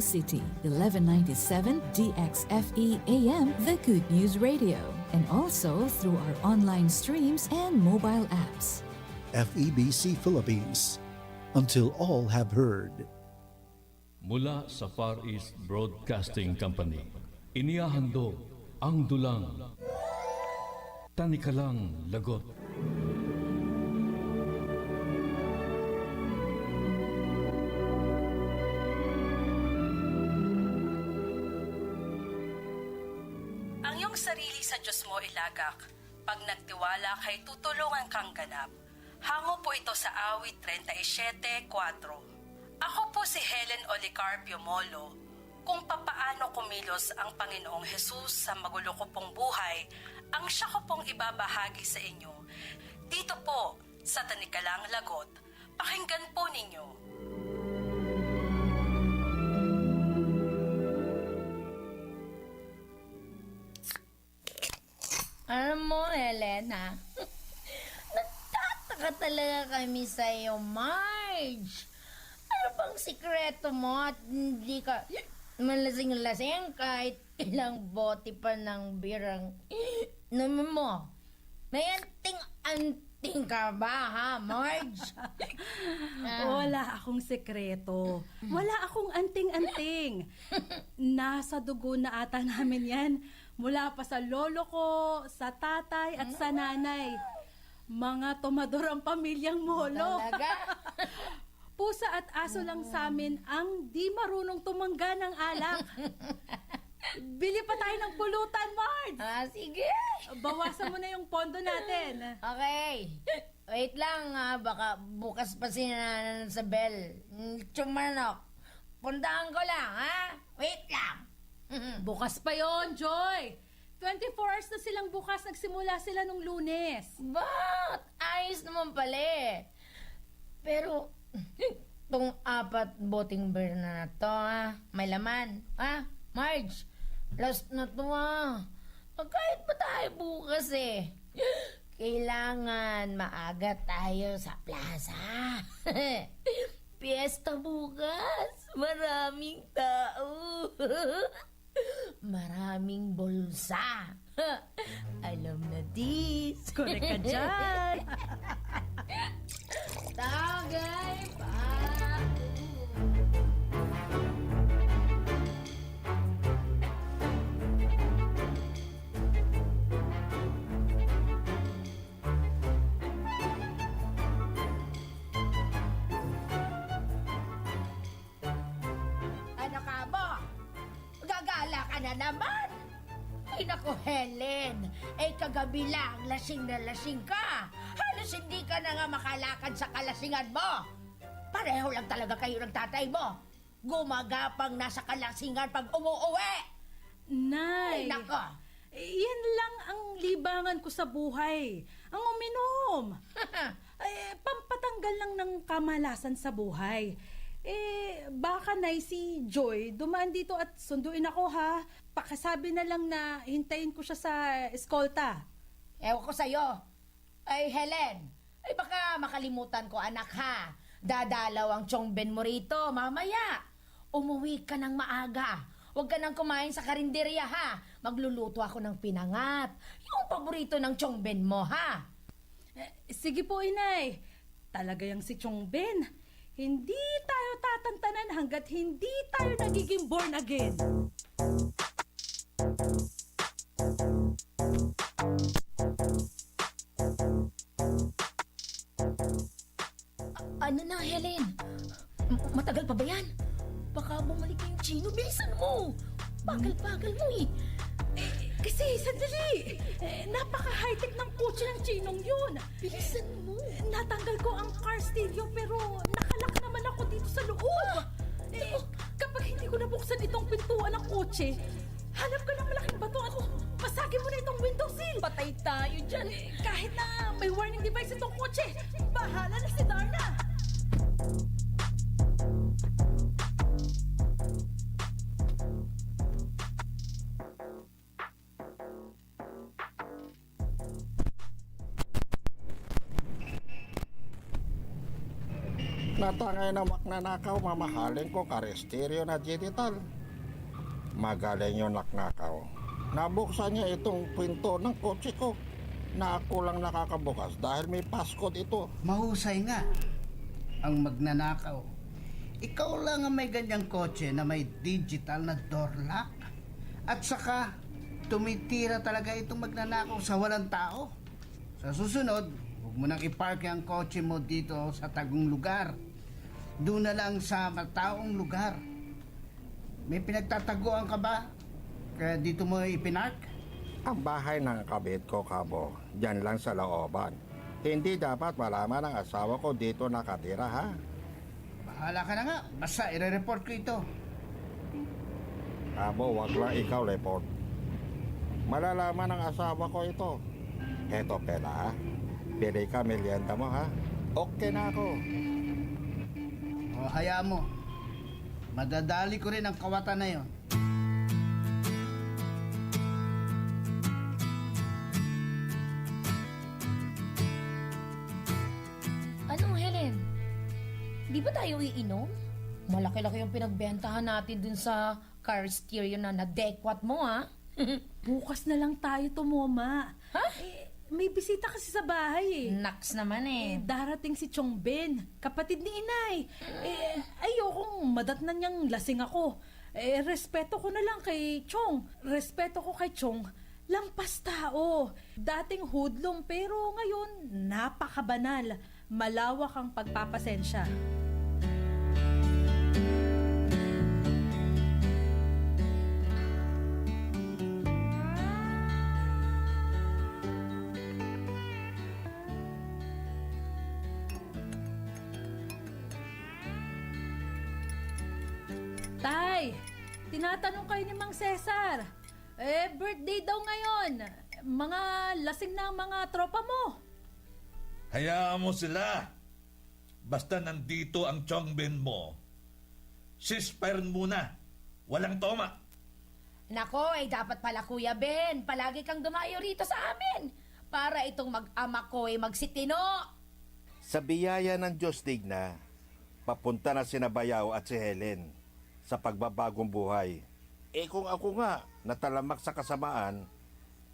City, 1197 DXFE AM, The Good News Radio, and also through our online streams and mobile apps. FEBC Philippines. Until all have heard. Mula sa Far East Broadcasting Company, inihahandog ang dulang Tanikalang Lagot. Sarili sa Diyos mo ilagak. Pag nagtiwala kay tutulungan kang ganap. Hango po ito sa awit 37.4. Ako po si Helen Olicarpio Molo. Kung papaano kumilos ang Panginoong Hesus sa magulo ko pong buhay, ang siya ko pong ibabahagi sa inyo. Dito po, sa Tanikalang Lagot. Pakinggan po ninyo. Alam mo, Helena, nagtataka talaga kami sa iyo, Marge. Ano bang sikreto mo at hindi ka malasing-lasing kahit ilang bote pa ng birang naman mo? May anting-anting ka ba, ha, Marge? Wala akong sekreto. Wala akong anting-anting. Nasa dugo na ata namin yan. Mula pa sa lolo ko, sa tatay at sa nanay. Mga tomador ang pamilyang molo. Talaga? Pusa at aso lang sa amin ang di marunong tumangga ng alak. Bili pa tayo ng pulutan, Marge! ah, sige. Bawasan mo na yung pondo natin. Okay. Wait lang ha, baka bukas pa si Nanan sa bell. Chumanok. Puntahan ko lang, ha? Wait lang. Bukas pa yon Joy! 24 hours na silang bukas, nagsimula sila nung lunes. Ba't? Ayos naman pala eh. Pero, tong apat boting beer na na to, ha? May laman. Ha? Marge, last na to, ha? Ah, Kahit pa tayo bukas eh. Kailangan maaga tayo sa plaza. Piyesta bukas. Maraming tao. Maraming bulsa. Alam na dis. Correct ka dyan. Tagay pa. Na naman. Ay nako, Helen. Eh kagabi lang, lasing na lasing ka. Halos hindi ka na nga makalakad sa kalasingan mo. Pareho lang talaga kayo ng tatay mo. Gumagapang nasa kalasingan pag umuuwi. Nay, Ay nako. yan lang ang libangan ko sa buhay. Ang uminom. Eh, pampatanggal lang ng kamalasan sa buhay. Eh, baka nay si Joy dumaan dito at sunduin ako ha. Pakasabi na lang na hintayin ko siya sa eskolta. Ewan ko sa'yo. Ay, Helen. Ay, baka makalimutan ko, anak ha. Dadalaw ang chongben mo rito, mamaya. Umuwi ka ng maaga. Huwag ka nang kumain sa karinderya, ha. Magluluto ako ng pinangat. Yung paborito ng chongben mo, ha. Eh, sige po, inay. Talaga yung si Chong Ben. Hindi tayo tatantanan hanggat hindi tayo nagiging born again. Ano na, Helen? M- matagal pa ba yan? Baka bumalik yung chino. Bilisan mo. Bagal-bagal mo, eh. Kasi, sandali! Eh, napaka-high-tech ng kotse ng chinong yun. Bilisan mo. Sa loob. Eh, kapag hindi ko nabuksan itong pintuan ng kotse, hanap ka ng malaking bato at pasagin mo na itong window sill. Patay tayo dyan. Eh, kahit na may warning device itong kotse, bahala na si Darna. Natangay na magnanakaw, mamahalin ko karesteryo na digital. Magaling yung naknakaw. Nabuksan niya itong pinto ng kotse ko na ako lang nakakabukas dahil may passcode ito. Mahusay nga ang magnanakaw. Ikaw lang ang may ganyang kotse na may digital na door lock. At saka, tumitira talaga itong magnanakaw sa walang tao. Sa susunod, huwag mo nang ipark ang kotse mo dito sa tagong lugar. Doon na lang sa mataong lugar. May pinagtataguan ka ba? Kaya dito mo ipinark? Ang bahay ng kabit ko, Kabo, dyan lang sa looban. Hindi dapat malaman ng asawa ko dito nakatira, ha? Bahala ka na nga. Basta ire-report ko ito. Kabo, wag lang ikaw report. Malalaman ng asawa ko ito. Heto pela, ha? Pili ka merienda mo, ha? Okay na ako. O, hayaan mo. Madadali ko rin ang kawatan na yon. Anong Helen? Di ba tayo iinom? Malaki-laki yung pinagbentahan natin dun sa car stereo na nadekwat mo, ha? Bukas na lang tayo tumoma. Ha? Eh, may bisita kasi sa bahay eh. Naks naman Eh, eh. darating si Chong Ben, kapatid ni Inay. Eh, ayokong madatnan niyang lasing ako. Eh, respeto ko na lang kay Chong. Respeto ko kay Chong. Lampas tao. Dating hoodlum pero ngayon napakabanal. Malawak ang pagpapasensya. Tay, tinatanong kayo ni Mang Cesar. Eh, birthday daw ngayon. Mga lasing na ang mga tropa mo. Hayaan mo sila. Basta nandito ang Chongbin mo. Ceasefire muna. Walang toma. Nako, eh dapat pala Kuya Ben, palagi kang dumayo rito sa amin. Para itong mag-ama ko ay magsitino. Sa biyaya ng Diyos, Digna, papunta na si Nabayaw at si Helen sa pagbabagong buhay. Eh kung ako nga natalamak sa kasamaan,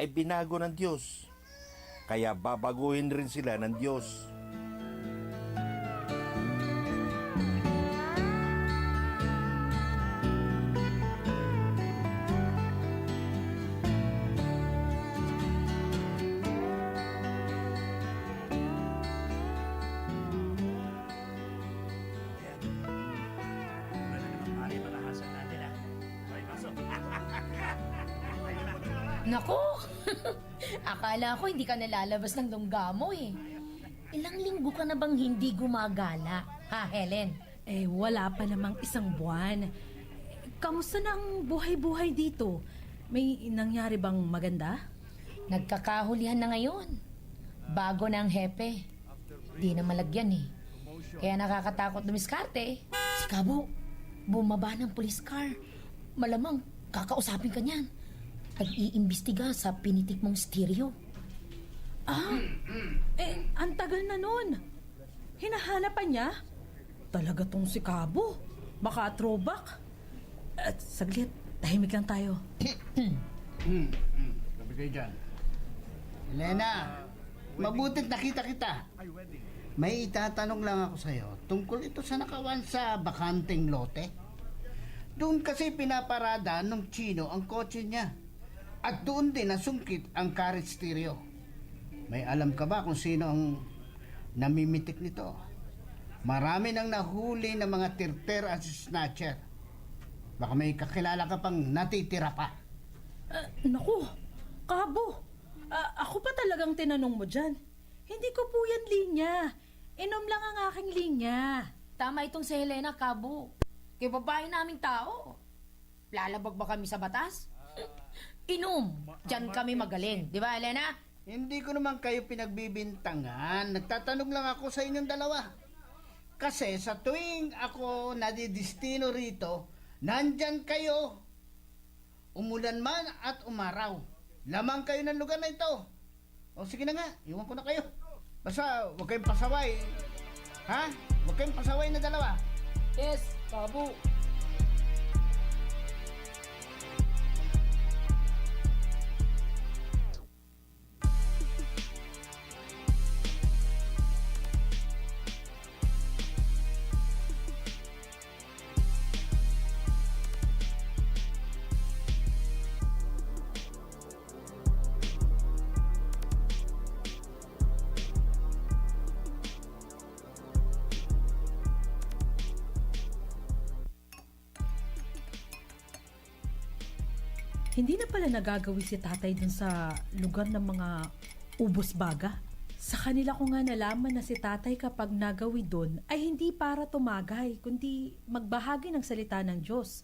ay binago ng Diyos. Kaya babaguhin rin sila ng Diyos. Nako, akala ko hindi ka nalalabas ng lungga mo eh. Ilang linggo ka na bang hindi gumagala, ha Helen? Eh, wala pa namang isang buwan. Kamusta na ang buhay-buhay dito? May nangyari bang maganda? Nagkakahulihan na ngayon. Bago na ang hepe. Di na malagyan eh. Kaya nakakatakot dumiskarte. Si Kabo, bumaba ng police car. Malamang kakausapin ka niyan. Nag-iimbestiga sa pinitik mong stereo. Ah, eh, ang tagal na nun. Hinahanap pa niya? Talaga tong si Cabo. Baka throwback. At saglit, tahimik lang tayo. Hmm, hmm. Gabi kayo dyan. Elena, mabutit nakita kita. May itatanong lang ako sa'yo tungkol ito sa nakawan sa bakanteng lote. Doon kasi pinaparada ng Chino ang kotse niya. At doon din nasungkit ang carriage stereo. May alam ka ba kung sino ang namimitik nito? Marami nang nahuli ng mga tirter at snatcher. Baka may kakilala ka pang natitira pa. Ah, naku, Cabo. Ah, ako pa talagang tinanong mo dyan. Hindi ko po yan linya. Inom lang ang aking linya. Tama itong si Helena Cabo. Kaya babae naming tao. Lalabag ba kami sa batas? Inom. Diyan kami magaling. Di ba, Helena? Hindi ko naman kayo pinagbibintangan. Nagtatanong lang ako sa inyong dalawa. Kasi sa tuwing ako nadidistino rito, nandyan kayo. Umulan man at umaraw. Lamang kayo ng lugar na ito. O sige na nga, iwan ko na kayo. Basta huwag kayong pasaway. Ha? Huwag kayong pasaway na dalawa. Yes, babu. Hindi na pala nagagawi si tatay dun sa lugar ng mga ubos baga. Sa kanila ko nga nalaman na si tatay kapag nagawi doon ay hindi para tumagay, kundi magbahagi ng salita ng Diyos.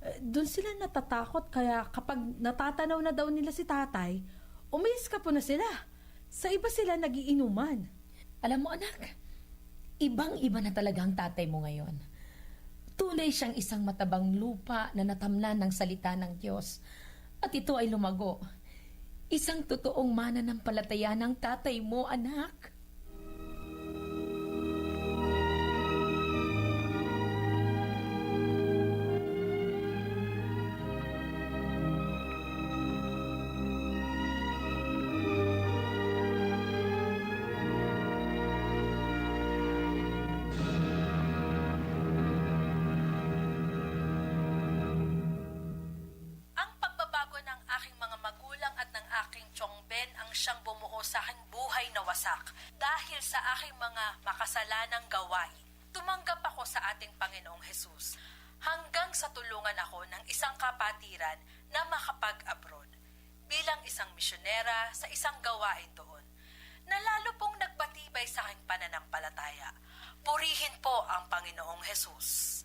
Eh, Doon sila natatakot kaya kapag natatanaw na daw nila si tatay, umalis ka po na sila. Sa iba sila nagiinuman. Alam mo anak, ibang-iba na talaga ang tatay mo ngayon. Tunay siyang isang matabang lupa na natamnan ng salita ng Diyos. At ito ay lumago. Isang totoong mananampalataya ng tatay mo, anak. Aking buhay na wasak. Dahil sa aking mga makasalanang gawain, tumanggap ako sa ating Panginoong Hesus hanggang sa tulungan ako ng isang kapatiran na makapag-abroad bilang isang misyonera sa isang gawain doon na lalo pong nagpatibay sa aking pananampalataya. Purihin po ang Panginoong Hesus.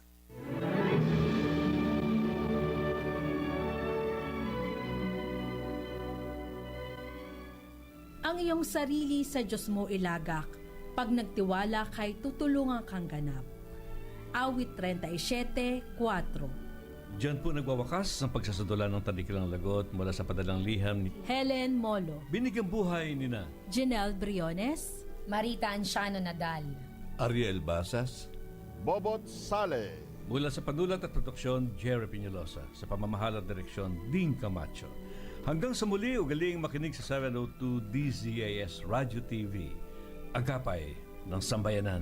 Ang iyong sarili sa Diyos mo ilagak. Pag nagtiwala kay tutulungan kang ganap. Awit 37.4 Diyan po nagwawakas ang pagsasadula ng tanikilang lagot mula sa padalang liham ni Helen Molo, Binigyang buhay ni na Janelle Briones, Marita Anciano Nadal. Ariel Basas, Bobot Sale. Mula sa panulat at produksyon, Jerry Piñalosa. Sa pamamahala at direksyon, Dean Camacho. Hanggang sa muli, ugaling makinig sa 702 DZAS Radio TV. Agapay ng Sambayanan.